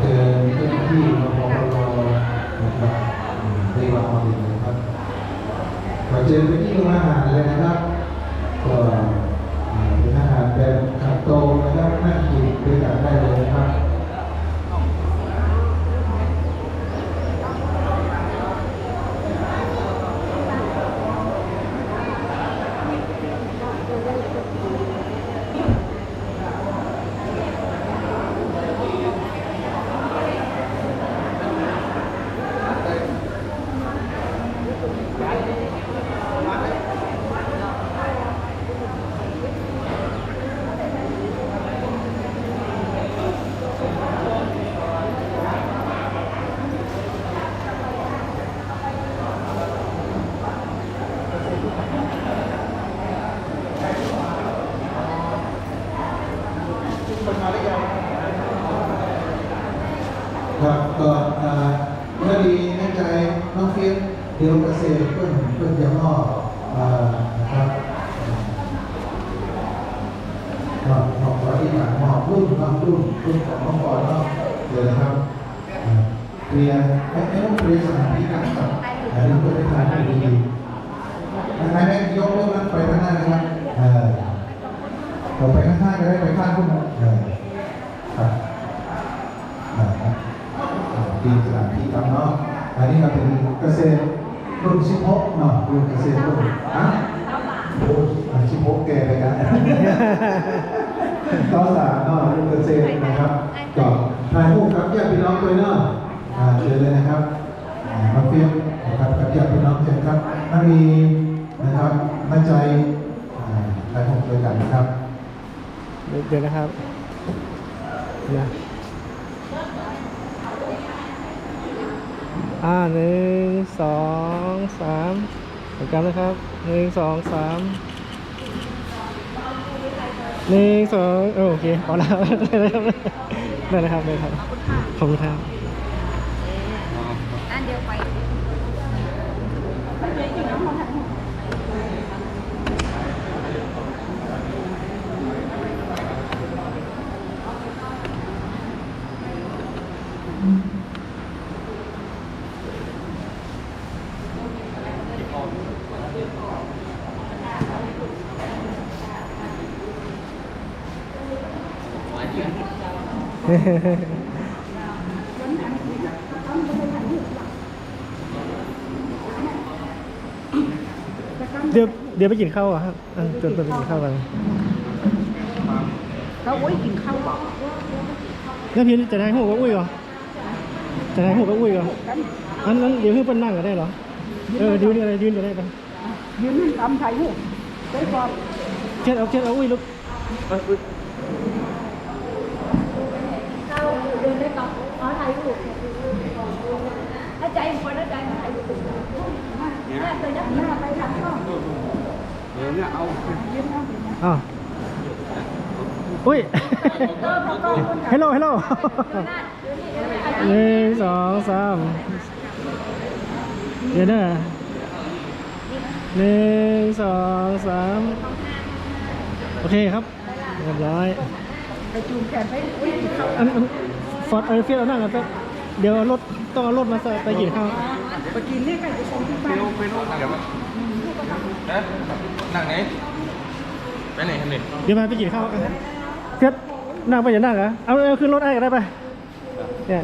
เชิญเจ้าหน้าที่รปนะครับในวางความดีนะครับขอเจอไปที่ร้านอาหารเลยนะครับก็ ครับก็อ่าเมื่อดีแน่ใจน้องเฟียสเดี๋ยวเกษตรเพื่อนเพื่อนจะมอบอ่านะครับก็มอบขอที่หลังมอบรุ่นมอบรุ่นรุ่นของน้องปอนเนาะเดี๋ยวนะครับอ่าเคลียร์ไม่ไม่ต้องเคลียร์สถานที่กันครับอันนี้เพื่อไปทานที่ดีๆยังไงแม่ยกเรื่องนั้นไปข้างหน้านะครับเออเราไปข้างหน้าก็ได้ไปข้างขึ้าเออ ดีสถานที่ครับเนาะอันนี้ก็เป็นเกษตรรุ่นชิพกเนาะรุ่นเกษตรรุ่นอะโอ้ชิพกแก่ไปกันต่อสามเนาะรุ่นเกษตรนะครับก็ถ่ายรูปกับญาติพี่น้องด้วยเนาะเชิญเลยนะครับมาเฟียมนะครับกับญาติพี่น้องเชิญครับนารีนะครับมาใจอ่าถ่ายรูปด้วยกันนะครับเดี๋ยวนะครับนะ อ่าหนึ่งสองสามเหมือนกันนะครับหนึ่งสองสามหนึ่งสองโอเคพอแล้วได้แล้วครับได้แล้วครับได้ครับขอบคุณครับอันเดียวไป เดี๋ยวเดี๋ยวไปกินข้าวอะครับอะจนไปกินข้าวกันเขาไว้กินข้าวบอกงั้นพี่จะได้หูกับอุ้ยเหรอจะได้หูกับอุ้ยเหรอกันอันนั้นเดี๋ยวให้เปิ้ลนั่งก็ได้เหรอเออยืนอะไรยืนก็ได้ปะยืนนั่งตำไทยหูได้ความเช็ดเอาเช็ดเอาอุ้ยลูกเข้าเดินได้ ก่อนอ๋อถ่ายรูปถ้าใจคนถ้าใจมาถ่ายรูปแม่เคยนักหน้าไปทางก็เดี๋ยวเนี่ยเอาอ้าวอุ้ยเออเขาก็คนฮัลโหลฮัลโหลหน้าเดี๋ยวนี้เดี๋ยวนี้หนึ่งสองสามเดี๋ยวนะหนึ่งสองสามโอเคครับเรียบร้อยไปจูงแขนไปอุ้ย กินข้าวอันอันฟอร์ดเออเฟียเอานั่งกันแป๊บเดี๋ยวเอารถต้องเอารถมาใส่ไปกินข้าวไปกินเนี่ยกันจะชมที่ไปบ้านลงไปลงเดี๋ยวนะนั่งไหนไปไหนกันเนี่ยเดี๋ยวมาไปกินข้าวกันเฟียนั่งไปอย่านั่งเหรอเอาเอาขึ้นรถไอ้ก็ได้ไปเนี่ย